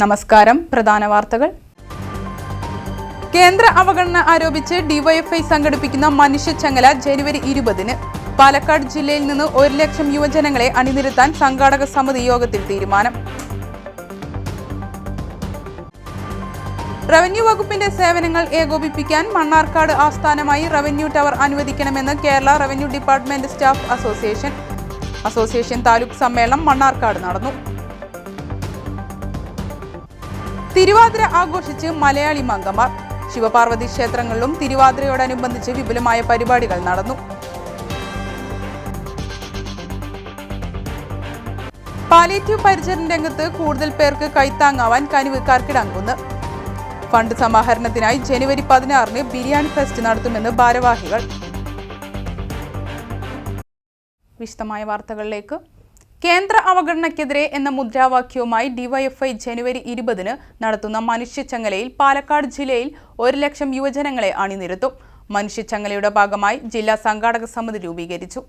നമസ്കാരം. പ്രധാന വാർത്തകൾ. കേന്ദ്ര അവഗണന ആരോപിച്ച് ഡിവൈഎഫ്ഐ സംഘടിപ്പിക്കുന്ന മനുഷ്യച്ചങ്ങല ജനുവരി ഇരുപതിന്. പാലക്കാട് ജില്ലയിൽ നിന്ന് ഒരു ലക്ഷം യുവജനങ്ങളെ അണിനിരത്താൻ സംഘാടക സമിതി യോഗത്തിൽ തീരുമാനം. റവന്യൂ വകുപ്പിന്റെ സേവനങ്ങൾ ഏകോപിപ്പിക്കാൻ മണ്ണാർക്കാട് ആസ്ഥാനമായി റവന്യൂ ടവർ അനുവദിക്കണമെന്ന് Kerala revenue department staff association. Association taluk സമ്മേളനം മണ്ണാർക്കാട് നടന്നു. തിരുവാതിര ആഘോഷിച്ച് മലയാളി മംഗമാർ. ശിവപാർവതി ക്ഷേത്രങ്ങളിലും തിരുവാതിരയോടനുബന്ധിച്ച് വിപുലമായ പരിപാടികൾ നടന്നു. പാലിയേറ്റീവ് പരിചരണ രംഗത്ത് കൂടുതൽ പേർക്ക് കൈത്താങ്ങാവാൻ കനിവ് കർക്കിടങ്കുന്ന് ഫണ്ട് സമാഹരണത്തിനായി ജനുവരി പതിനാറിന് ബിരിയാണി ഫെസ്റ്റ് നടത്തുമെന്ന് ഭാരവാഹികൾ. വിശദമായ വാർത്തകളിലേക്ക് കേന്ദ്ര അവഗണനയ്ക്കെതിരെ എന്ന മുദ്രാവാക്യവുമായി ഡിവൈഎഫ്ഐ ജനുവരി ഇരുപതിന് നടത്തുന്ന മനുഷ്യച്ചങ്ങലയിൽ പാലക്കാട് ജില്ലയിൽ ഒരു ലക്ഷം യുവജനങ്ങളെ അണിനിരത്തും. മനുഷ്യച്ചങ്ങലയുടെ ഭാഗമായി ജില്ലാ സംഘാടക സമിതി രൂപീകരിച്ചു.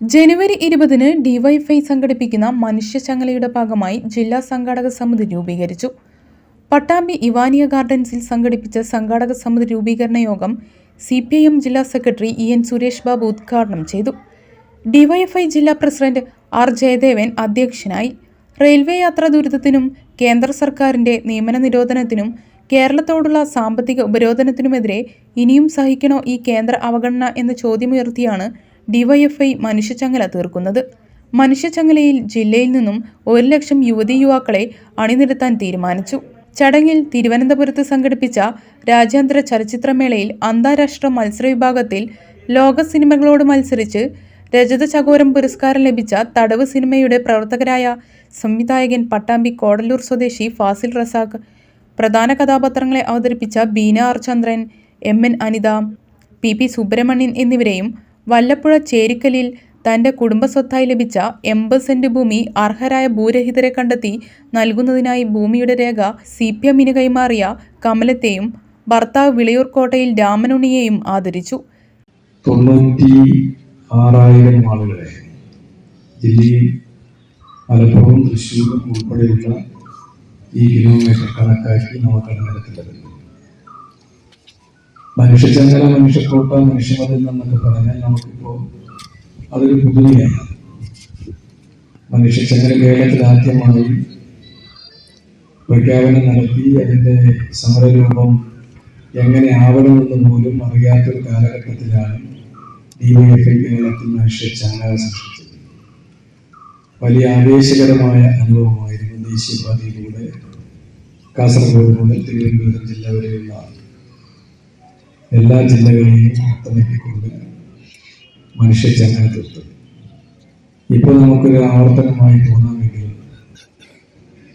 ജനുവരി ഇരുപതിന് ഡിവൈഎഫ്ഐ സംഘടിപ്പിക്കുന്ന മനുഷ്യച്ചങ്ങലയുടെ ഭാഗമായി ജില്ലാ സംഘാടക സമിതി രൂപീകരിച്ചു. പട്ടാമ്പി ഇവാനിയ ഗാർഡൻസിൽ സംഘടിപ്പിച്ച സംഘാടക സമിതി രൂപീകരണ യോഗം സി ജില്ലാ secretary E N Suresh Babu ഉദ്ഘാടനം ചെയ്തു. ഡിവൈഎഫ്ഐ ജില്ലാ പ്രസിഡന്റ് ആർ ജയദേവൻ അധ്യക്ഷനായി. റെയിൽവേ യാത്രാ ദുരിതത്തിനും കേന്ദ്ര സർക്കാരിന്റെ നിയമന നിരോധനത്തിനും കേരളത്തോടുള്ള സാമ്പത്തിക ഉപരോധനത്തിനുമെതിരെ ഇനിയും സഹിക്കണോ ഈ കേന്ദ്ര അവഗണന എന്ന ചോദ്യമുയർത്തിയാണ് ഡിവൈഎഫ്ഐ മനുഷ്യച്ചങ്ങല തീർക്കുന്നത്. മനുഷ്യച്ചങ്ങലയിൽ ജില്ലയിൽ നിന്നും ഒരു ലക്ഷം യുവതി യുവാക്കളെ അണിനിരത്താൻ തീരുമാനിച്ചു. ചടങ്ങിൽ തിരുവനന്തപുരത്ത് സംഘടിപ്പിച്ച രാജ്യാന്തര ചലച്ചിത്രമേളയിൽ അന്താരാഷ്ട്ര മത്സര വിഭാഗത്തിൽ ലോക സിനിമകളോട് മത്സരിച്ച് രജത ചകോരം പുരസ്കാരം ലഭിച്ച തടവ് സിനിമയുടെ പ്രവർത്തകരായ സംവിധായകൻ പട്ടാമ്പി കോടല്ലൂർ സ്വദേശി ഫാസിൽ റസാഖ് പ്രധാന കഥാപാത്രങ്ങളെ അവതരിപ്പിച്ച Beena R Chandran M N Anitha P P Subramanian എന്നിവരെയും വല്ലപ്പുഴ ചേരിക്കലിൽ തന്റെ കുടുംബസ്വത്തായി ലഭിച്ച എൺപത് സെന്റ് ഭൂമി അർഹരായ ഭൂരഹിതരെ കണ്ടെത്തി നൽകുന്നതിനായി ഭൂമിയുടെ രേഖ സി പി എമ്മിന് കൈമാറിയ കമലത്തെയും ഭർത്താവ് വിളയൂർക്കോട്ടയിൽ രാമനുണ്ണിയെയും ആദരിച്ചു. തൊണ്ണൂറ്റി ആറായിരം ആളുകളെ ജില്ലയിൽ മലപ്പുറവും തൃശ്ശൂരും ഉൾപ്പെടെയുള്ള ഈ കിലോമീറ്റർ കണക്കാക്കി നമുക്ക് അണിനിരത്തേണ്ടതുണ്ട് മനുഷ്യചങ്ങല മനുഷ്യക്കോട്ട മനുഷ്യമതിൽ എന്നൊക്കെ പറഞ്ഞാൽ നമുക്കിപ്പോൾ അതൊരു പുതുമയാണ്. മനുഷ്യചങ്ങല കേരളത്തിൽ ആദ്യമായി പ്രഖ്യാപനം നടത്തി അതിന്റെ സമരരൂപം എങ്ങനെ ആവണമെന്ന് പോലും അറിയാത്തൊരു കാലഘട്ടത്തിലാണ് ഡിവൈഎഫ്ഐ കേരളത്തിൽ മനുഷ്യ ചങ്ങല സൃഷ്ടിച്ചത് വലിയ ആവേശകരമായ അനുഭവമായിരുന്നു ദേശീയപാതയിലൂടെ കാസർഗോഡ് മുതൽ തിരുവനന്തപുരം ജില്ല വരെയുള്ള എല്ലാ ജില്ലകളെയും ഒത്തണക്കിക്കൊണ്ട് മനുഷ്യ ചങ്ങല തീർത്തു. ഇപ്പോൾ നമുക്കൊരു ആവർത്തനമായി തോന്നാമെങ്കിലും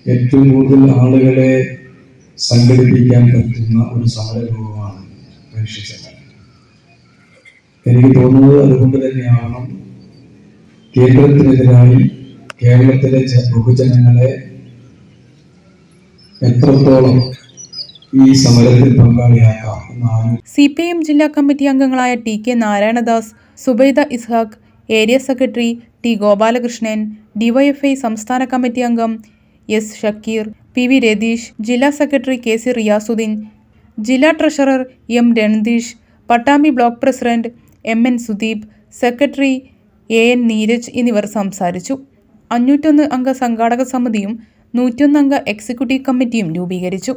ഏറ്റവും കൂടുതൽ ആളുകളെ സംഘടിപ്പിക്കാൻ പറ്റുന്ന ഒരു സമരരൂപമാണ് മനുഷ്യ ചങ്ങല. എനിക്ക് തോന്നുന്നത് അതുകൊണ്ട് തന്നെയാവണം. കേന്ദ്രത്തിനെതിരായി കേരളത്തിലെ ബഹുജനങ്ങളെ എത്രത്തോളം ഈ സമരത്തിൽ പങ്കാളിയാക്കാം സി പി എം ജില്ലാ കമ്മിറ്റി അംഗങ്ങളായ T K Narayanadas Subaida Ishaq area secretary T Gopalakrishnan DYFI സംസ്ഥാന കമ്മിറ്റി അംഗം S Shakir P V Ratheesh ജില്ലാ സെക്രട്ടറി കെ സി റിയാസുദ്ദീൻ ജില്ലാ treasurer M Randeesh Pattambi block president M N Sudeep secretary A N Neeraj എന്നിവർ സംസാരിച്ചു. അഞ്ഞൂറ്റൊന്ന് അംഗ സംഘാടക സമിതിയും നൂറ്റൊന്ന് അംഗ എക്സിക്യൂട്ടീവ് കമ്മിറ്റിയും രൂപീകരിച്ചു.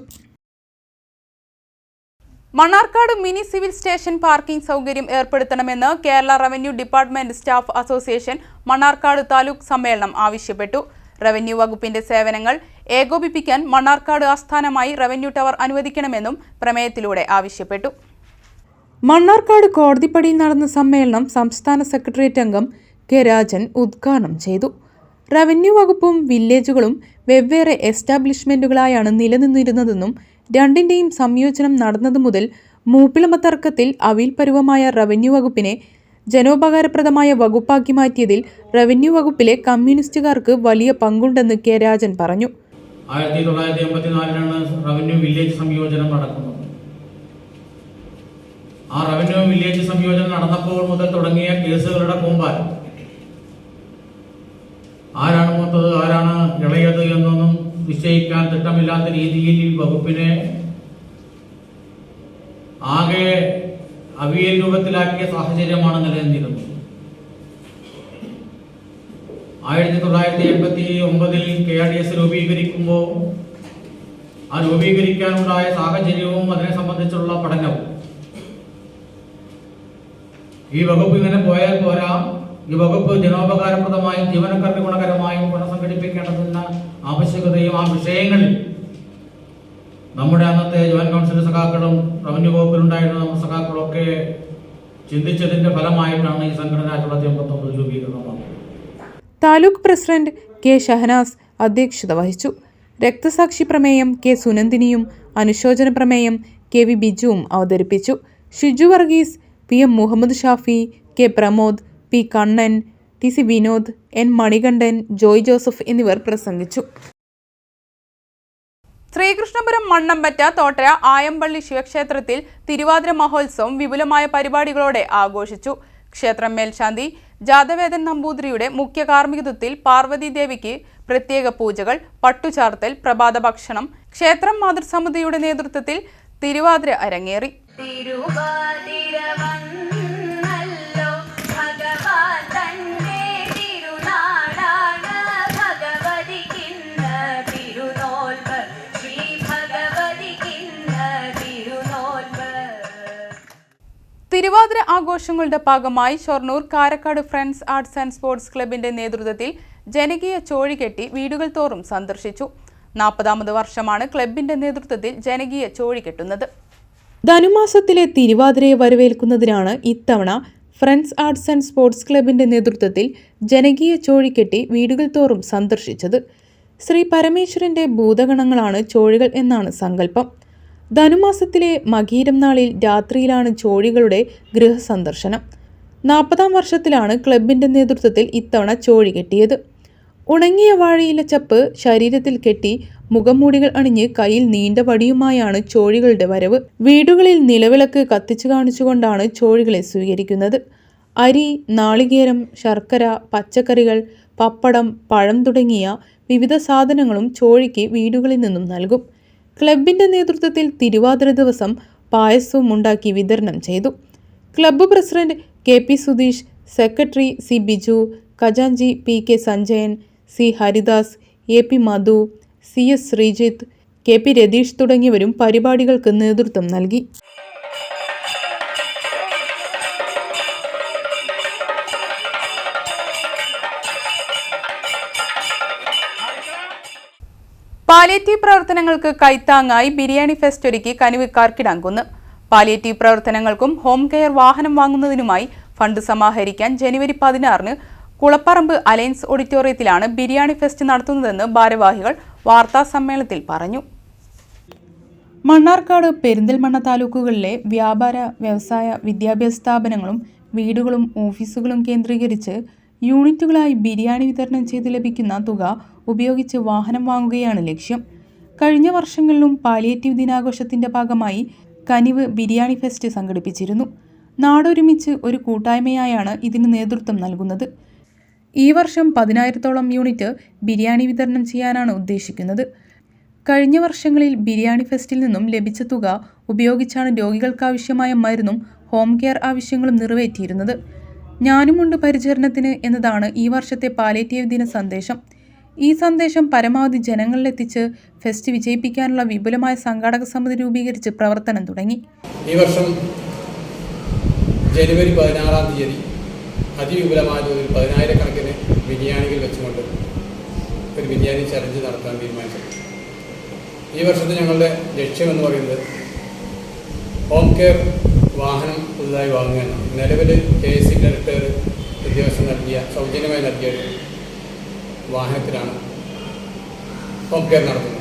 Mannarkkad mini civil station parking സൗകര്യം ഏർപ്പെടുത്തണമെന്ന് Kerala revenue department staff association Mannarkkad taluk സമ്മേളനം ആവശ്യപ്പെട്ടു. റവന്യൂ വകുപ്പിന്റെ സേവനങ്ങൾ ഏകോപിപ്പിക്കാൻ മണ്ണാർക്കാട് ആസ്ഥാനമായി റവന്യൂ ടവർ അനുവദിക്കണമെന്നും പ്രമേയത്തിലൂടെ ആവശ്യപ്പെട്ടു. മണ്ണാർക്കാട് കോടതിപ്പടിയിൽ നടന്ന സമ്മേളനം സംസ്ഥാന സെക്രട്ടേറിയറ്റ് അംഗം കെ രാജൻ ഉദ്ഘാടനം ചെയ്തു. റവന്യൂ വകുപ്പും വില്ലേജുകളും വെവ്വേറെ എസ്റ്റാബ്ലിഷ്മെന്റുകളായാണ് നിലനിന്നിരുന്നതെന്നും രണ്ടിന്റെയും സംയോജനം നടന്നതു മുതൽ മൂപ്പിളമ തർക്കത്തിൽ അവിൽ പരുവമായ റവന്യൂ വകുപ്പിനെ ജനോപകാരപ്രദമായ വകുപ്പാക്കി മാറ്റിയതിൽ റവന്യൂ വകുപ്പിലെ കമ്മ്യൂണിസ്റ്റുകാർക്ക് വലിയ പങ്കുണ്ടെന്ന് കെ രാജൻ പറഞ്ഞു. ആയിരത്തി തൊള്ളായിരത്തി എൺപത്തിനാലിനാണ് റവന്യൂ വില്ലേജ് സംയോജനം നടക്കുന്നത്. ആ റവന്യൂ വില്ലേജ് സംയോജനം നടന്നപ്പോൾ മുതൽ തുടങ്ങിയ കേസുകളുടെ കൂമ്പാൻ ആരാണ് മൂത്തത്? ആരാണ് ഇളയത് എന്നൊന്നും നിശ്ചയിക്കാൻ തിട്ടമില്ലാത്ത രീതിയിൽ ഈ വകുപ്പിനെ ആകെ അവിയൽ രൂപത്തിലാക്കിയ സാഹചര്യമാണ് നിലനിന്നിരുന്നത്. ആയിരത്തി തൊള്ളായിരത്തി എൺപത്തി ഒമ്പതിൽ കെ ആർ ഡി എസ് രൂപീകരിക്കുമ്പോൾ ആ രൂപീകരിക്കാനുണ്ടായ സാഹചര്യവും അതിനെ സംബന്ധിച്ചുള്ള പഠനവും ഈ വകുപ്പ് ഇങ്ങനെ പോയാൽ പോരാ. ഈ വകുപ്പ് ജനോപകാരപ്രദമായും ജീവനക്കാർക്ക് ഗുണകരമായും പുനഃസംഘടിപ്പിക്കേണ്ടതെന്ന ആവശ്യകതയും ആ വിഷയങ്ങളിൽ നമ്മുടെ അന്നത്തെ ജോയിന്റ് കൗൺസിൽ സഖാക്കളും റവന്യൂ വകുപ്പിലുണ്ടായിരുന്ന സഖാക്കളും ഒക്കെ ചിന്തിച്ചതിന്റെ ഫലമായിട്ടാണ് ഈ സംഘടന ആയിരത്തി തൊള്ളായിരത്തി എൺപത്തി ഒമ്പത് താലൂക്ക് പ്രസിഡന്റ് കെ ഷഹനാസ് അധ്യക്ഷത വഹിച്ചു. രക്തസാക്ഷി പ്രമേയം കെ സുനന്ദിനിയും അനുശോചന പ്രമേയം കെ വി ബിജുവും അവതരിപ്പിച്ചു. Shiju Varghese P M Muhammad Shafi K Pramod P Kannan T C Vinod N Manikandan Joy Joseph എന്നിവർ പ്രസംഗിച്ചു. ശ്രീകൃഷ്ണപുരം മണ്ണമ്പറ്റ തോട്ടര ആയമ്പള്ളി ശിവക്ഷേത്രത്തിൽ തിരുവാതിര മഹോത്സവം വിപുലമായ പരിപാടികളോടെ ആഘോഷിച്ചു. ക്ഷേത്രം മേൽശാന്തി ജാതവേദൻ നമ്പൂതിരിയുടെ മുഖ്യ കാർമ്മികത്വത്തിൽ പാർവതീദേവിക്ക് പ്രത്യേക പൂജകൾ പട്ടുചാർത്തൽ പ്രഭാത ഭക്ഷണം ക്ഷേത്രം മാതൃസമിതിയുടെ നേതൃത്വത്തിൽ തിരുവാതിര അരങ്ങേറി. തിരുവാതിര തിരുവാതിര ആഘോഷങ്ങളുടെ ഭാഗമായി Shoranur Karakkad friends arts and sports ക്ലബിന്റെ നേതൃത്വത്തിൽ ജനകീയ ചോഴികെട്ടി വീടുകൾ തോറും സന്ദർശിച്ചു. നാൽപ്പതാമത് വർഷമാണ് ക്ലബിന്റെ നേതൃത്വത്തിൽ ജനകീയ ചോഴിക്കെട്ടുന്നത് ധനുമാസത്തിലെ തിരുവാതിരയെ വരവേൽക്കുന്നതിനാണ് ഇത്തവണ ഫ്രണ്ട്സ് ആർട്സ് ആൻഡ് സ്പോർട്സ് ക്ലബിന്റെ നേതൃത്വത്തിൽ ജനകീയ ചോഴിക്കെട്ടി വീടുകൾ തോറും സന്ദർശിച്ചത്. ശ്രീ പരമേശ്വരന്റെ ഭൂതഗണങ്ങളാണ് ചോഴികൾ എന്നാണ് സങ്കല്പം. ധനുമാസത്തിലെ മകീരം നാളിൽ രാത്രിയിലാണ് ചോഴികളുടെ ഗൃഹസന്ദർശനം. നാൽപ്പതാം വർഷത്തിലാണ് ക്ലബിന്റെ നേതൃത്വത്തിൽ ഇത്തവണ ചോഴി കെട്ടിയത്. ഉണങ്ങിയ വാഴയില ചപ്പ് ശരീരത്തിൽ കെട്ടി മുഖംമൂടികൾ അണിഞ്ഞ് കയ്യിൽ നീണ്ട വടിയുമായാണ് ചോഴികളുടെ വരവ്. വീടുകളിൽ നിലവിളക്ക് കത്തിച്ചു കാണിച്ചുകൊണ്ടാണ് ചോഴികളെ സ്വീകരിക്കുന്നത്. അരി നാളികേരം ശർക്കര പച്ചക്കറികൾ പപ്പടം പഴം തുടങ്ങിയ വിവിധ സാധനങ്ങളും ചോഴിക്ക് വീടുകളിൽ നിന്നും നൽകും. ക്ലബിന്റെ നേതൃത്വത്തിൽ തിരുവാതിര ദിവസം പായസവും ഉണ്ടാക്കി വിതരണം ചെയ്തു. Club president K P Sudheesh secretary C Biju ഖജാൻജി P K Sanjayan C Haridas A P Madhu C S Sreejith K P Ratheesh തുടങ്ങിയവരും പരിപാടികൾക്ക് നേതൃത്വം നൽകി. പാലിയേറ്റീവ് പ്രവർത്തനങ്ങൾക്ക് കൈത്താങ്ങായി ബിരിയാണി ഫെസ്റ്റ് ഒരുക്കി കനിവ് കാർക്കിടാങ്കുന്ന് പാലിയേറ്റീവ് പ്രവർത്തനങ്ങൾക്കും ഹോം കെയർ വാഹനം വാങ്ങുന്നതിനുമായി ഫണ്ട് സമാഹരിക്കാൻ ജനുവരി പതിനാറിന് കുളപ്പറമ്പ് അലയൻസ് ഓഡിറ്റോറിയത്തിലാണ് ബിരിയാണി ഫെസ്റ്റ് നടത്തുന്നതെന്ന് ഭാരവാഹികൾ വാർത്താ സമ്മേളനത്തിൽ പറഞ്ഞു. മണ്ണാർക്കാട് പെരിന്തൽമണ്ണ താലൂക്കുകളിലെ വ്യാപാര വ്യവസായ വിദ്യാഭ്യാസ സ്ഥാപനങ്ങളും വീടുകളും ഓഫീസുകളും കേന്ദ്രീകരിച്ച് യൂണിറ്റുകളായി ബിരിയാണി വിതരണം ചെയ്ത് ലഭിക്കുന്ന തുക ഉപയോഗിച്ച് വാഹനം വാങ്ങുകയാണ് ലക്ഷ്യം. കഴിഞ്ഞ വർഷങ്ങളിലും പാലിയേറ്റീവ് ദിനാഘോഷത്തിന്റെ ഭാഗമായി കനിവ് ബിരിയാണി ഫെസ്റ്റ് സംഘടിപ്പിച്ചിരുന്നു. നാടൊരുമിച്ച് ഒരു കൂട്ടായ്മയായാണ് ഇതിന് നേതൃത്വം നൽകുന്നത്. ഈ വർഷം പതിനായിരത്തോളം യൂണിറ്റ് ബിരിയാണി വിതരണം ചെയ്യാനാണ് ഉദ്ദേശിക്കുന്നത്. കഴിഞ്ഞ വർഷങ്ങളിൽ ബിരിയാണി ഫെസ്റ്റിൽ നിന്നും ലഭിച്ച തുക ഉപയോഗിച്ചാണ് രോഗികൾക്കാവശ്യമായ മരുന്നും ഹോം കെയർ ആവശ്യങ്ങളും നിറവേറ്റിയിരുന്നത്. ഞാനുമുണ്ട് പരിചരണത്തിന് എന്നതാണ് ഈ വർഷത്തെ പാലേറ്റീവ് ദിന സന്ദേശം. ഈ സന്ദേശം പരമാവധി ജനങ്ങളിലെത്തിച്ച് ഫെസ്റ്റ് വിജയിപ്പിക്കാനുള്ള വിപുലമായ സംഘാടക സമിതി രൂപീകരിച്ച് പ്രവർത്തനം തുടങ്ങി. ഈ വർഷം ജനുവരി പതിനാറാം തീയതി അതിവിപുലമായ തോതിൽ പതിനായിരക്കണക്കിന് ബിരിയാണികൾ വെച്ചുകൊണ്ട് ഒരു ബിരിയാണി ചലഞ്ച് നടത്താൻ തീരുമാനിച്ചു ഈ വർഷത്തെ ഞങ്ങളുടെ ലക്ഷ്യമെന്ന് പറയുന്നത് ഹോം കെയർ വാഹനം പുതുതായി വാങ്ങുകയാണ് നിലവിൽ കെ എസ് സി ഡയറക്ടർ ഉദ്യോഗസ്ഥൻ നൽകിയ സൗജന്യമായി നൽകിയ വാഹനത്തിലാണ് ഹോം കെയർ നടത്തുന്നത്.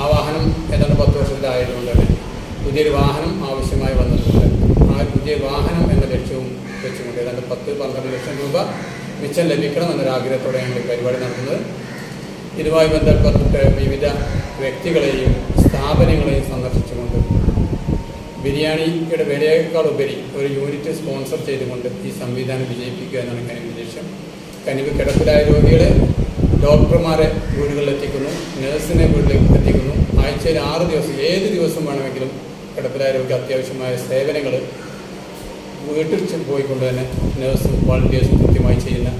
ആ വാഹനം ഏതാണ്ട് പത്ത് വർഷത്തിലായതുകൊണ്ട് പുതിയൊരു വാഹനം ആവശ്യമായി വന്നിട്ടുണ്ട്. ആ പുതിയ വാഹനം എന്ന ലക്ഷ്യവും വെച്ചുകൊണ്ട് ഏതാണ്ട് പത്ത് പന്ത്രണ്ട് ലക്ഷം രൂപ മിച്ചം ലഭിക്കണം എന്നൊരാഗ്രഹത്തോടെയാണ് ഈ പരിപാടി നടത്തുന്നത്. ഇതുമായി ബന്ധപ്പെട്ട് വിവിധ വ്യക്തികളെയും സ്ഥാപനങ്ങളെയും സന്ദർശിച്ചുകൊണ്ട് ബിരിയാണിയുടെ വിലയേക്കാൾ ഉപരി ഒരു യൂണിറ്റ് സ്പോൺസർ ചെയ്തുകൊണ്ട് ഈ സംവിധാനം വിജയിപ്പിക്കുക എന്നാണ് കനിവ് ലക്ഷ്യം. കനിവ് കിടപ്പിലായ രോഗികളെ ഡോക്ടർമാരെ വീടുകളിലെത്തിക്കുന്നു നഴ്സിനെ വീട്ടിലേക്ക് എത്തിക്കുന്നു. ആഴ്ചയിൽ ആറ് ദിവസം ഏത് ദിവസം വേണമെങ്കിലും കിടപ്പിലായ രോഗിക്ക് അത്യാവശ്യമായ സേവനങ്ങൾ വീട്ടിൽ പോയിക്കൊണ്ട് തന്നെ നേഴ്സ് വാളണ്ടിയേഴ്സ് കൃത്യമായി ചെയ്യുന്ന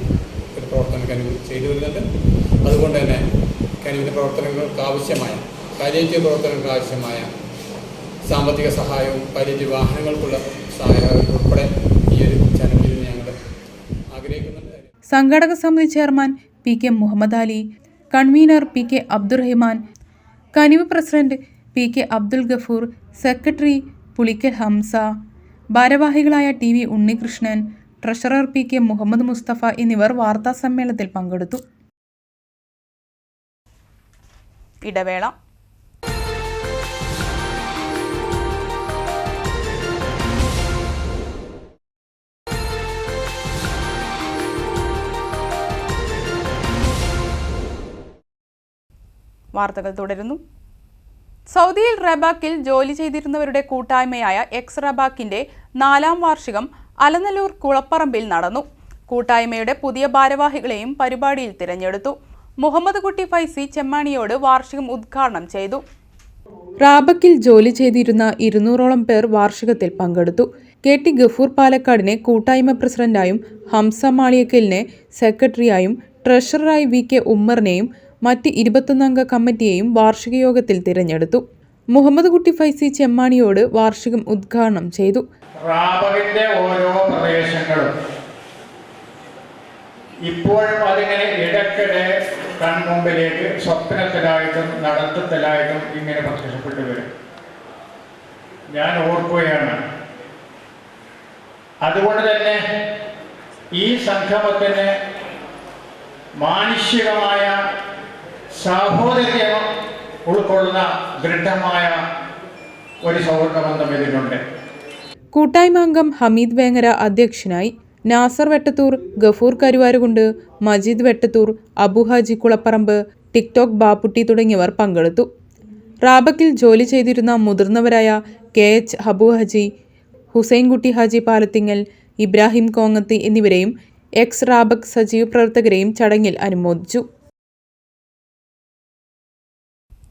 ഒരു പ്രവർത്തനം കനിവ് ചെയ്തു വരുന്നുണ്ട്. അതുകൊണ്ട് തന്നെ കനിവിന്റെ പ്രവർത്തനങ്ങൾക്ക് ആവശ്യമായ പരിചയ പ്രവർത്തനങ്ങൾക്ക് ആവശ്യമായ സാമ്പത്തിക സഹായവും പരിധി വാഹനങ്ങൾക്കുള്ള സഹായവും ഉൾപ്പെടെ ഈ ഒരു ചാനലിൽ ഞങ്ങൾ ആഗ്രഹിക്കുന്നുണ്ട്. സംഘാടക സമിതി chairman P K Muhammad Ali convener P K Abdurahiman Kanivu president P K Abdul Gafoor secretary Pulikkal Hamza ഭാരവാഹികളായ T V Unnikrishnan treasurer P K Muhammad Musthafa എന്നിവർ വാർത്താ സമ്മേളനത്തിൽ പങ്കെടുത്തു. ഇടവേള. വാർത്തകൾ തുടരുന്നു. സൗദിയിൽ റബാക്കിൽ ജോലി ചെയ്തിരുന്നവരുടെ കൂട്ടായ്മയായ എക്സ് റബാക്കിന്റെ നാലാം വാർഷികം അലനല്ലൂർ കുളപ്പറമ്പിൽ നടന്നു. കൂട്ടായ്മയുടെ പുതിയ ഭാരവാഹികളെയും പരിപാടിയിൽ തിരഞ്ഞെടുത്തു. മുഹമ്മദ് കുട്ടി ഫൈസി ചെമ്മാണിയോട് വാർഷികം ഉദ്ഘാടനം ചെയ്തു. റാബക്കിൽ ജോലി ചെയ്തിരുന്ന ഇരുന്നൂറോളം പേർ വാർഷികത്തിൽ പങ്കെടുത്തു. കെ ടി ഗഫൂർ പാലക്കാടിനെ കൂട്ടായ്മ പ്രസിഡന്റായും ഹംസ മാളിയക്കലിനെ സെക്രട്ടറിയായും ട്രഷററായി വി കെ ഉമ്മറിനെയും മറ്റ് ഇരുപത്തൊന്നംഗ കമ്മിറ്റിയെയും വാർഷിക യോഗത്തിൽ തിരഞ്ഞെടുത്തു. മുഹമ്മദ് കുട്ടി ഫൈസി ചെമ്മാണിയോട് വാർഷികം ഉദ്ഘാടനം ചെയ്തു. ഓരോ പ്രദേശങ്ങളും ഇപ്പോഴും അതിങ്ങനെ ഇടയ്ക്കിടെ കൺമുമ്പിലേക്ക് സ്വപ്നത്തിലായിട്ടും നടത്തത്തിലായിട്ടും ഇങ്ങനെ പ്രത്യക്ഷപ്പെട്ടു വരും. ഞാൻ ഓർക്കുകയാണ്. അതുകൊണ്ട് തന്നെ ഈ സംഗമത്തിന് മാനുഷികമായ സാഹോദര്യം ഉൾക്കൊള്ളുന്ന ദൃഢമായ ഒരു സൗഹൃദ ബന്ധം ഇതിനുണ്ട് കൂട്ടായ്മ അംഗം ഹമീദ് വേങ്ങര അധ്യക്ഷനായി നാസർ വെട്ടത്തൂർ ഗഫൂർ കരുവാരുകുണ്ട് മജീദ് വെട്ടത്തൂർ അബുഹാജി കുളപ്പറമ്പ് ടിക്ടോക്ക് ബാപ്പുട്ടി തുടങ്ങിയവർ പങ്കെടുത്തു. റാബക്കിൽ ജോലി ചെയ്തിരുന്ന മുതിർന്നവരായ കെ എച്ച് ഹബു ഹജി ഹുസൈൻകുട്ടി ഹാജി പാലത്തിങ്ങൽ ഇബ്രാഹിം കോങ്ങത്തി എന്നിവരെയും എക്സ് റാബക് സജീവ പ്രവർത്തകരെയും ചടങ്ങിൽ അനുമോദിച്ചു.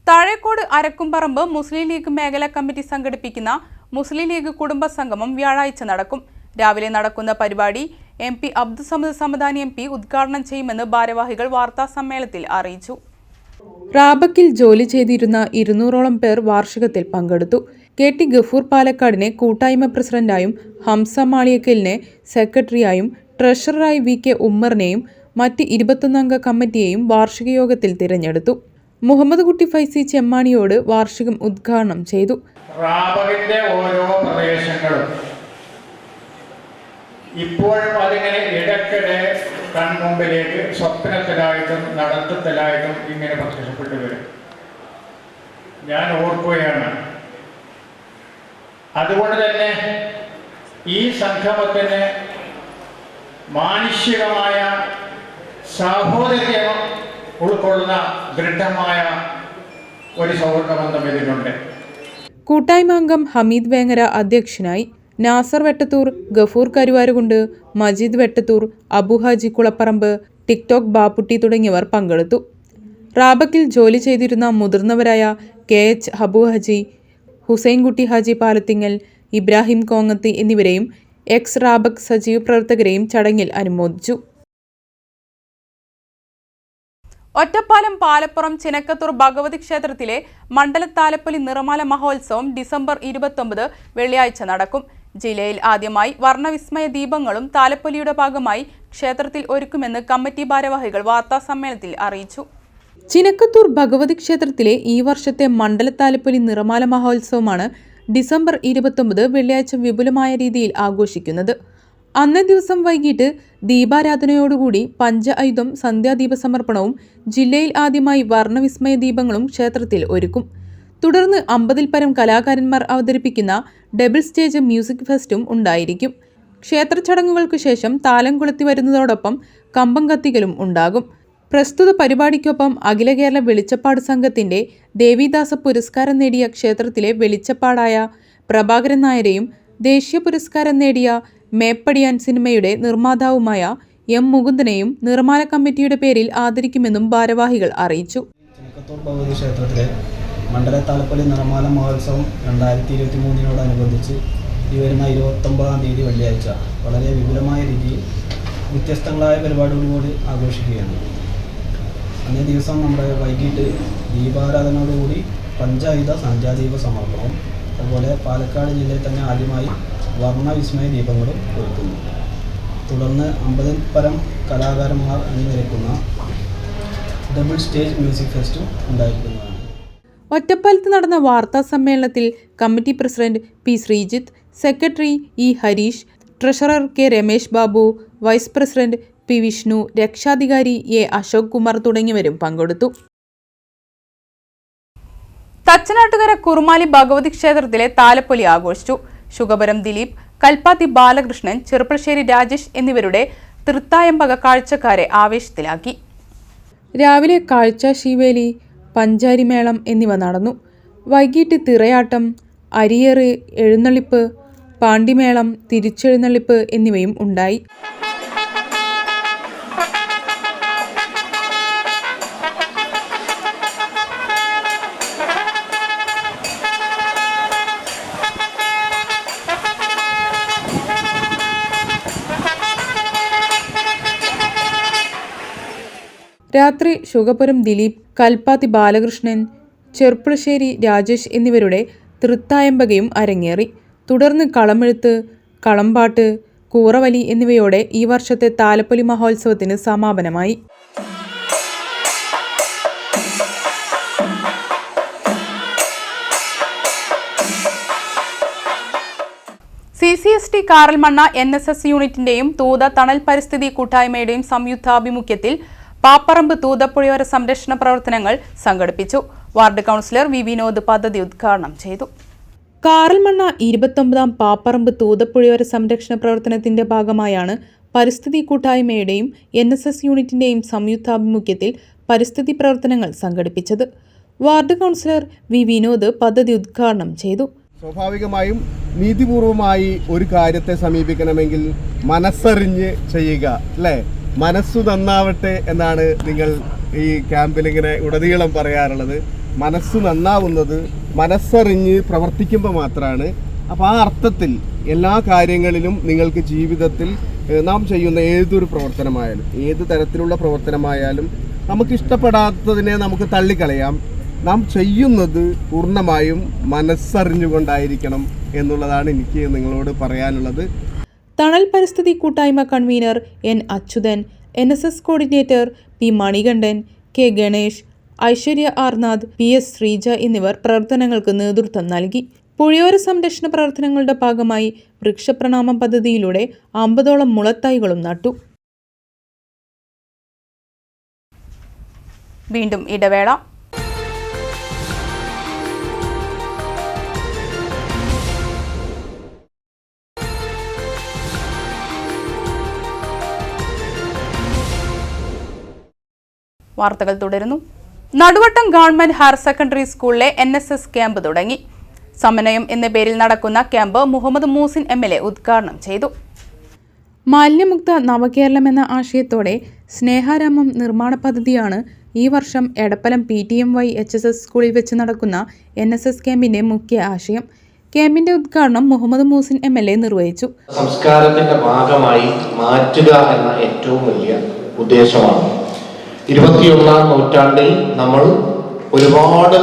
താഴേക്കോട് അരക്കുംപറമ്പ് മുസ്ലിം ലീഗ് മേഖലാ കമ്മിറ്റി സംഘടിപ്പിക്കുന്ന മുസ്ലിം ലീഗ് കുടുംബ സംഗമം വ്യാഴാഴ്ച നടക്കും. രാവിലെ നടക്കുന്ന പരിപാടി M P Abdussamad Samadani M P ഉദ്ഘാടനം ചെയ്യുമെന്ന് ഭാരവാഹികൾ വാർത്താ സമ്മേളനത്തിൽ അറിയിച്ചു. റാബക്കിൽ ജോലി ചെയ്തിരുന്ന ഇരുന്നൂറോളം പേർ വാർഷികത്തിൽ പങ്കെടുത്തു. കെ ടി ഗഫൂർ പാലക്കാടിനെ കൂട്ടായ്മ പ്രസിഡന്റായും ഹംസ മാളിയക്കലിനെ സെക്രട്ടറിയായും ട്രഷററായി വി കെ ഉമ്മറിനെയും മറ്റ് ഇരുപത്തൊന്നംഗ കമ്മിറ്റിയെയും വാർഷിക യോഗത്തിൽ തിരഞ്ഞെടുത്തു. മുഹമ്മദ് കുട്ടി ഫൈസി ചെമ്മാണിയോട് വാർഷികം ഉദ്ഘാടനം ചെയ്തു. ഓരോ പ്രദേശങ്ങളും ഇപ്പോഴും അതിങ്ങനെ ഇടയ്ക്കിടെ കൺമുമ്പിലേക്ക് സ്വപ്നത്തിലായിട്ടും നടത്തത്തിലായിട്ടും ഇങ്ങനെ പ്രത്യക്ഷപ്പെട്ടു വരും. ഞാൻ ഓർക്കുകയാണ്. അതുകൊണ്ട് തന്നെ ഈ സംഗമത്തിന് മാനുഷികമായ സാഹോദര്യം ഉൾക്കൊള്ളുന്ന ദൃഢമായ ഒരു സൗഹൃദ ബന്ധം ഇതിനുണ്ട്. കൂട്ടായ്മ അംഗം ഹമീദ് വേങ്ങര അധ്യക്ഷനായി നാസർ വെട്ടത്തൂർ ഗഫൂർ കരുവാരുകുണ്ട് മജീദ് വെട്ടത്തൂർ അബുഹാജി കുളപ്പറമ്പ് ടിക്ടോക്ക് ബാപ്പുട്ടി തുടങ്ങിയവർ പങ്കെടുത്തു. റാബക്കിൽ ജോലി ചെയ്തിരുന്ന മുതിർന്നവരായ കെ എച്ച് ഹബു ഹജി ഹുസൈൻകുട്ടി ഹാജി പാലത്തിങ്ങൽ ഇബ്രാഹിം കോങ്ങത്തി എന്നിവരെയും എക്സ് റാബക് സജീവ് പ്രവർത്തകരെയും ചടങ്ങിൽ അനുമോദിച്ചു. ഒറ്റപ്പാലം പാലപ്പുറം ചിനക്കത്തൂർ ഭഗവതി ക്ഷേത്രത്തിലെ മണ്ഡലത്താലപ്പൊലി നിറമാല മഹോത്സവം ഡിസംബർ ഇരുപത്തൊമ്പത് വെള്ളിയാഴ്ച നടക്കും. ജില്ലയിൽ ആദ്യമായി വർണവിസ്മയ ദീപങ്ങളും താലപ്പൊലിയുടെ ഭാഗമായി ക്ഷേത്രത്തിൽ ഒരുക്കുമെന്ന് കമ്മിറ്റി ഭാരവാഹികൾ വാർത്താസമ്മേളനത്തിൽ അറിയിച്ചു. ചിനക്കത്തൂർ ഭഗവതി ക്ഷേത്രത്തിലെ ഈ വർഷത്തെ മണ്ഡലത്താലപ്പൊലി നിറമാല മഹോത്സവമാണ് ഡിസംബർ ഇരുപത്തൊമ്പത് വെള്ളിയാഴ്ച വിപുലമായ രീതിയിൽ ആഘോഷിക്കുന്നത്. അന്നേ ദിവസം വൈകിട്ട് ദീപാരാധനയോടുകൂടി പഞ്ച ഐതം സന്ധ്യാദീപ സമർപ്പണവും ജില്ലയിൽ ആദ്യമായി വർണവിസ്മയ ദീപങ്ങളും ക്ഷേത്രത്തിൽ ഒരുക്കും. തുടർന്ന് അമ്പതിൽ പരം കലാകാരന്മാർ അവതരിപ്പിക്കുന്ന ഡബിൾ സ്റ്റേജ് മ്യൂസിക് ഫെസ്റ്റും ഉണ്ടായിരിക്കും. ക്ഷേത്ര ചടങ്ങുകൾക്ക് ശേഷം താലം കൊളുത്തി വരുന്നതോടൊപ്പം കമ്പം കത്തിക്കലും ഉണ്ടാകും. പ്രസ്തുത പരിപാടിക്കൊപ്പം അഖില കേരള വെളിച്ചപ്പാട് സംഘത്തിന്റെ ദേവിദാസ പുരസ്കാരം നേടിയ ക്ഷേത്രത്തിലെ വെളിച്ചപ്പാടായ പ്രഭാകരൻ നായരെയും ദേശീയ പുരസ്കാരം നേടിയ മേപ്പടിയാൻ സിനിമയുടെ നിർമ്മാതാവുമായ എം മുകുന്ദനെയും നിർമ്മാണ കമ്മിറ്റിയുടെ പേരിൽ ആദരിക്കുമെന്നും ഭാരവാഹികൾ അറിയിച്ചു. ക്ഷേത്രത്തിലെ മണ്ഡല താലപ്പള്ളി നിർമ്മാണ മഹോത്സവം രണ്ടായിരത്തി ഇരുപത്തി മൂന്നിനോടനുബന്ധിച്ച് ഈ വരുന്ന ഇരുപത്തൊമ്പതാം തീയതി വെള്ളിയാഴ്ച വളരെ വിപുലമായ രീതിയിൽ വ്യത്യസ്തങ്ങളായ പരിപാടികളോട് ആഘോഷിക്കുകയാണ്. അന്നേ ദിവസം നമ്മുടെ വൈകിട്ട് ദീപാരാധനയോടുകൂടി പഞ്ചായുധ സഞ്ചാദീപ സമർപ്പണവും അതുപോലെ പാലക്കാട് ജില്ലയിൽ തന്നെ ആദ്യമായി വർണവിസ്മയ ദീപങ്ങളും ഒരുക്കുന്നു തുടർന്ന് അമ്പതിൽ പരം കലാകാരന്മാർ അണിനിരക്കുന്ന ഡബിൾ സ്റ്റേജ് മ്യൂസിക് ഫെസ്റ്റും ഉണ്ടായിരിക്കുന്നതാണ്. ഒറ്റപ്പാലത്ത് നടന്ന വാർത്താ സമ്മേളനത്തിൽ committee president P Sreejith secretary E Hareesh treasurer K Ramesh Babu vice president P Vishnu രക്ഷാധികാരി എ അശോക് കുമാർ തുടങ്ങിയവരും പങ്കെടുത്തു. തച്ചനാട്ടുകര കുറുമാലി ഭഗവതി ക്ഷേത്രത്തിലെ താലപ്പൊലി ആഘോഷിച്ചു. ശുഗപുരം ദിലീപ് കൽപ്പാത്തി ബാലകൃഷ്ണൻ ചെറുപ്പശ്ശേരി രാജേഷ് എന്നിവരുടെ തൃത്തായമ്പക കാഴ്ചക്കാരെ ആവേശത്തിലാക്കി. രാവിലെ കാഴ്ച ശിവേലി പഞ്ചാരിമേളം എന്നിവ നടന്നു. വൈകിട്ട് തിറയാട്ടം അരിയറ് എഴുന്നള്ളിപ്പ് പാണ്ടിമേളം തിരിച്ചെഴുന്നള്ളിപ്പ് എന്നിവയും ഉണ്ടായി. രാത്രി ശുഗപുരം ദിലീപ് കൽപ്പാത്തി ബാലകൃഷ്ണൻ ചെർപ്പുളശ്ശേരി രാജേഷ് എന്നിവരുടെ തൃത്തായമ്പകയും അരങ്ങേറി. തുടർന്ന് കളമെഴുത്ത് കളമ്പാട്ട് കൂറവലി എന്നിവയോടെ ഈ വർഷത്തെ താലപ്പൊലി മഹോത്സവത്തിന് സമാപനമായി. C C S T Karalmanna N S S യൂണിറ്റിന്റെയും Thootha Thanal പരിസ്ഥിതി കൂട്ടായ്മയുടെയും സംയുക്താഭിമുഖ്യത്തിൽ പാപ്പറമ്പ് തൂതപ്പുഴയോര സംരക്ഷണ പ്രവർത്തനങ്ങൾ സംഘടിപ്പിച്ചു. വാർഡ് കൗൺസിലർ വി വിനോദ് പദ്ധതി ഉദ്ഘാടനം ചെയ്തു. കാറൽമണ്ണ ഇരുപത്തൊമ്പതാം പാപ്പറമ്പ് തൂതപ്പുഴയോര സംരക്ഷണ പ്രവർത്തനത്തിന്റെ ഭാഗമായാണ് പരിസ്ഥിതി കൂട്ടായ്മയുടെയും എൻ എസ് എസ് യൂണിറ്റിന്റെയും സംയുക്താഭിമുഖ്യത്തിൽ പരിസ്ഥിതി പ്രവർത്തനങ്ങൾ സംഘടിപ്പിച്ചത്. വാർഡ് കൗൺസിലർ വി വിനോദ് പദ്ധതി ഉദ്ഘാടനം ചെയ്തു. സ്വാഭാവികമായും നീതിപൂർവമായി ഒരു കാര്യത്തെ സമീപിക്കണമെങ്കിൽ മനസ്സറിഞ്ഞ് ചെയ്യുക അല്ലേ? മനസ്സു നന്നാവട്ടെ എന്നാണ് നിങ്ങൾ ഈ ക്യാമ്പിൽ ഇങ്ങനെ ഉടനീളം പറയാറുള്ളത്. മനസ്സ് നന്നാവുന്നത് മനസ്സറിഞ്ഞ് പ്രവർത്തിക്കുമ്പോൾ മാത്രമാണ് അപ്പോൾ ആ അർത്ഥത്തിൽ എല്ലാ കാര്യങ്ങളിലും നിങ്ങൾക്ക് ജീവിതത്തിൽ നാം ചെയ്യുന്ന ഏതൊരു പ്രവർത്തനമായാലും ഏത് തരത്തിലുള്ള പ്രവർത്തനമായാലും നമുക്ക് ഇഷ്ടപ്പെടാത്തതിനെ നമുക്ക് തള്ളിക്കളയാം. നാം ചെയ്യുന്നത് പൂർണമായും മനസ്സറിഞ്ഞുകൊണ്ടായിരിക്കണം എന്നുള്ളതാണ് എനിക്ക് നിങ്ങളോട് പറയാനുള്ളത്. തണൽ പരിസ്ഥിതി കൂട്ടായ്മ convener N Achuthan N S S coordinator P Manikandan K Ganesh Aishwarya Arnath P S Sreeja എന്നിവർ പ്രവർത്തനങ്ങൾക്ക് നേതൃത്വം നൽകി. പുഴയോര സംരക്ഷണ പ്രവർത്തനങ്ങളുടെ ഭാഗമായി വൃക്ഷപ്രണാമം പദ്ധതിയിലൂടെ അമ്പതോളം മുളത്തൈകളും നട്ടു. വീണ്ടും ഇടവേള. വാർത്തകൾ തുടരുന്നു. നടുവട്ടം ഗവൺമെന്റ് ഹയർ സെക്കൻഡറി സ്കൂളിലെ എൻ എസ് എസ് ക്യാമ്പ് തുടങ്ങി. സമന്വയം എന്ന പേരിൽ നടക്കുന്ന camp Muhammad Moosin M L A ഉദ്ഘാടനം ചെയ്തു. മാലിന്യമുക്ത നവകേരളം എന്ന ആശയത്തോടെ സ്നേഹാരാമം നിർമ്മാണ പദ്ധതിയാണ് ഈ വർഷം Edappalam P T M Y H S S സ്കൂളിൽ വെച്ച് നടക്കുന്ന എൻ എസ് എസ് ക്യാമ്പിന്റെ മുഖ്യ ആശയം. ക്യാമ്പിന്റെ ഉദ്ഘാടനം Muhammad Moosin M L A നിർവഹിച്ചു. സംസ്കാരത്തിന്റെ ഭാഗമായി മാറ്റുക എന്ന ഏറ്റവും വലിയ ഉദ്ദേശമാണ്. ഇരുപത്തിയൊന്നാം നൂറ്റാണ്ടിൽ നമ്മൾ ഒരുപാട്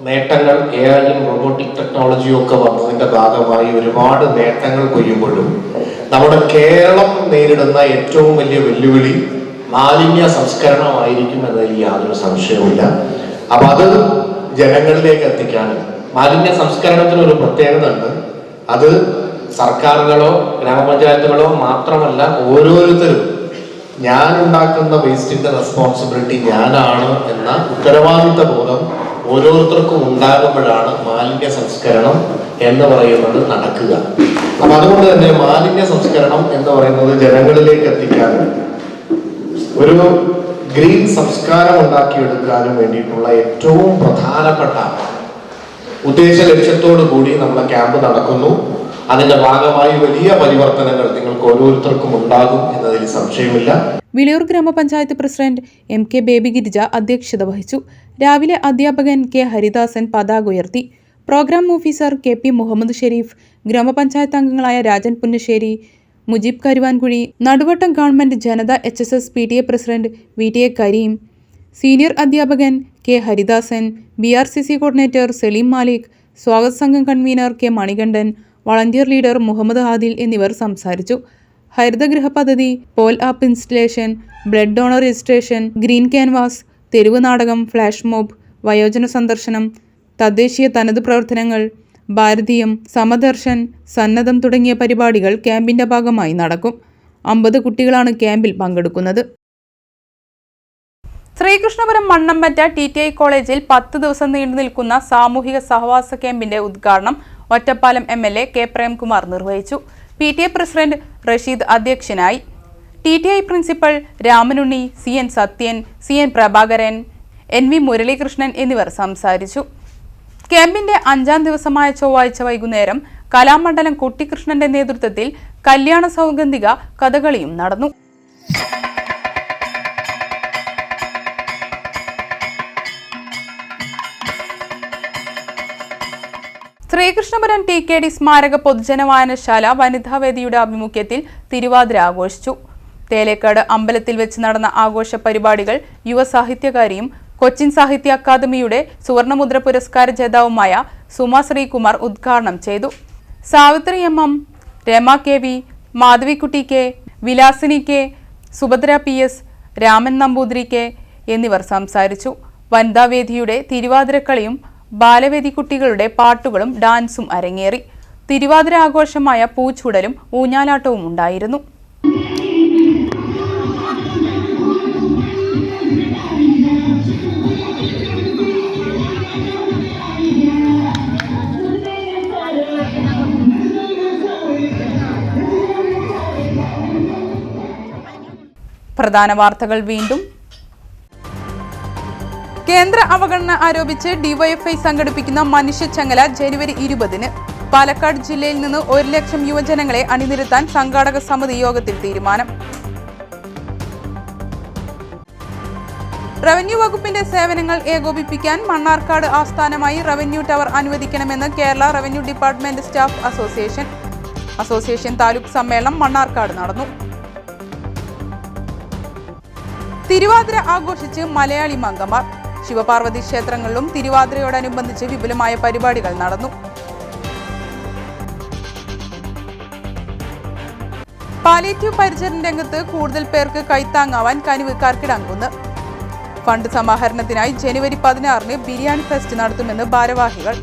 നേട്ടങ്ങൾ എ റോബോട്ടിക് ടെക്നോളജിയും ഒക്കെ വന്നതിന്റെ ഭാഗമായി ഒരുപാട് നേട്ടങ്ങൾ കൊയ്യുമ്പോഴും നമ്മുടെ കേരളം നേരിടുന്ന ഏറ്റവും വലിയ വെല്ലുവിളി മാലിന്യ സംസ്കരണമായിരിക്കും എന്നതിൽ യാതൊരു സംശയവുമില്ല. അപ്പൊ അത് ജനങ്ങളിലേക്ക് എത്തിക്കാനും മാലിന്യ സംസ്കരണത്തിന് ഒരു പ്രത്യേകത ഉണ്ട് അത് സർക്കാരുകളോ ഗ്രാമപഞ്ചായത്തുകളോ മാത്രമല്ല ഓരോരുത്തരും ഞാൻ ഉണ്ടാക്കുന്ന വേസ്റ്റിന്റെ റെസ്പോൺസിബിലിറ്റി ഞാനാണ് എന്ന ഉത്തരവാദിത്ത ബോധം ഓരോരുത്തർക്കും ഉണ്ടാകുമ്പോഴാണ് മാലിന്യ സംസ്കരണം എന്ന് പറയുന്നത് നടക്കുക. അപ്പൊ അതുകൊണ്ട് തന്നെ മാലിന്യ സംസ്കരണം എന്ന് പറയുന്നത് ജനങ്ങളിലേക്ക് എത്തിക്കാനും ഒരു ഗ്രീൻ സംസ്കാരം ഉണ്ടാക്കിയെടുക്കാനും വേണ്ടിയിട്ടുള്ള ഏറ്റവും പ്രധാനപ്പെട്ട ഉദ്ദേശ ലക്ഷ്യത്തോടു കൂടി നമ്മുടെ ക്യാമ്പ് നടക്കുന്നു. അതിന്റെ ഭാഗമായി വലിയ പരിവർത്തനങ്ങൾ നിങ്ങൾക്ക് ഓരോരുത്തർക്കും ഉണ്ടാകും എന്നതിൽ സംശയമില്ല. വിളയൂർ ഗ്രാമപഞ്ചായത്ത് president M K Baby Girija അധ്യക്ഷത വഹിച്ചു. രാവിലെ അധ്യാപകൻ കെ ഹരിദാസൻ പതാക ഉയർത്തി. Programme officer K P Muhammad Shareef ഗ്രാമപഞ്ചായത്ത് അംഗങ്ങളായ Rajan Punnassery Mujeeb Karuvankuzhi Naduvattam government Janatha H S S P T A president V T A Kareem senior അധ്യാപകൻ K Haridasan B R C C coordinator Saleem Malik സ്വാഗത സംഘം convener K Manikandan volunteer leader Muhammad Adil എന്നിവർ സംസാരിച്ചു. ഹരിതഗൃഹ പദ്ധതി Pol app installation blood donor registration green canvas തെരുവ് നാടകം flash mob വയോജന സന്ദർശനം തദ്ദേശീയ തനത് പ്രവർത്തനങ്ങൾ ഭാരതീയം സമദർശൻ സന്നദ്ധം തുടങ്ങിയ പരിപാടികൾ ക്യാമ്പിന്റെ ഭാഗമായി നടക്കും. അമ്പത് കുട്ടികളാണ് ക്യാമ്പിൽ പങ്കെടുക്കുന്നത്. Sreekrishnapuram Mannampatta T T I കോളേജിൽ പത്ത് ദിവസം നീണ്ടു നിൽക്കുന്ന സാമൂഹിക സഹവാസ ക്യാമ്പിന്റെ ഉദ്ഘാടനം Ottapalam M L A K Premkumar നിർവഹിച്ചു. P T A president Rasheed അധ്യക്ഷനായി. T T I principal Ramanunni C N Sathyan C N Prabhakaran N V Muralikrishnan എന്നിവർ സംസാരിച്ചു. ക്യാമ്പിന്റെ അഞ്ചാം ദിവസമായ ചൊവ്വാഴ്ച വൈകുന്നേരം കലാമണ്ഡലം കുട്ടിക്കൃഷ്ണന്റെ നേതൃത്വത്തിൽ കല്യാണ സൗഗന്ധിക കഥകളിയും നടന്നു. ശ്രീകൃഷ്ണപുരം ടി കെ ഡി സ്മാരക പൊതുജന വായനശാല വനിതാവേദിയുടെ ആഭിമുഖ്യത്തിൽ തിരുവാതിര ആഘോഷിച്ചു. തേലേക്കാട് അമ്പലത്തിൽ വെച്ച് നടന്ന ആഘോഷ പരിപാടികൾ യുവ സാഹിത്യകാരിയും കൊച്ചിൻ സാഹിത്യ അക്കാദമിയുടെ സുവർണമുദ്ര പുരസ്കാര ജേതാവുമായ സുമ ശ്രീകുമാർ ഉദ്ഘാടനം ചെയ്തു. Savithri M M Rama K V Madhavikutty K Vilasini K Subhadra P S Raman Namboothiri K എന്നിവർ സംസാരിച്ചു. വനിതാവേദിയുടെ തിരുവാതിരക്കളിയും ബാലവേദി കുട്ടികളുടെ പാട്ടുകളും ഡാൻസും അരങ്ങേറി. തിരുവാതിര ആഘോഷമായ പൂച്ചൂടലും ഊഞ്ഞാലാട്ടവും ഉണ്ടായിരുന്നു. പ്രധാന വാർത്തകൾ വീണ്ടും. കേന്ദ്ര അവഗണന ആരോപിച്ച് ഡിവൈഎഫ്ഐ സംഘടിപ്പിക്കുന്ന മനുഷ്യച്ചങ്ങല ജനുവരി ഇരുപതിന് പാലക്കാട് ജില്ലയിൽ നിന്ന് ഒരു ലക്ഷം യുവജനങ്ങളെ അണിനിരത്താൻ സംഘാടക സമിതി യോഗത്തിൽ തീരുമാനം. റവന്യൂ വകുപ്പിന്റെ സേവനങ്ങൾ ഏകോപിപ്പിക്കാൻ മണ്ണാർക്കാട് ആസ്ഥാനമായി റവന്യൂ ടവർ അനുവദിക്കണമെന്ന് Kerala revenue department staff association. Association taluk സമ്മേളനം മണ്ണാർക്കാട് നടന്നു. തിരുവാതിര ആഘോഷിച്ച് മലയാളി മംഗമാർ. ശിവപാർവതി ക്ഷേത്രങ്ങളിലും തിരുവാതിരയോടനുബന്ധിച്ച് വിപുലമായ പരിപാടികൾ നടന്നു. പാലിയേറ്റീവ് പരിചരണ രംഗത്ത് കൂടുതൽ പേർക്ക് കൈത്താങ്ങാവാൻ കനിവ് കർക്കിടാങ്കുന്ന് ഫണ്ട് സമാഹരണത്തിനായി ജനുവരി പതിനാറിന് ബിരിയാണി ഫെസ്റ്റ് നടത്തുമെന്ന് ഭാരവാഹികൾ.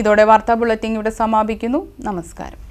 ഇതോടെ വാർത്താ ബുള്ളറ്റിൻ ഇവിടെ സമാപിക്കുന്നു. നമസ്കാരം.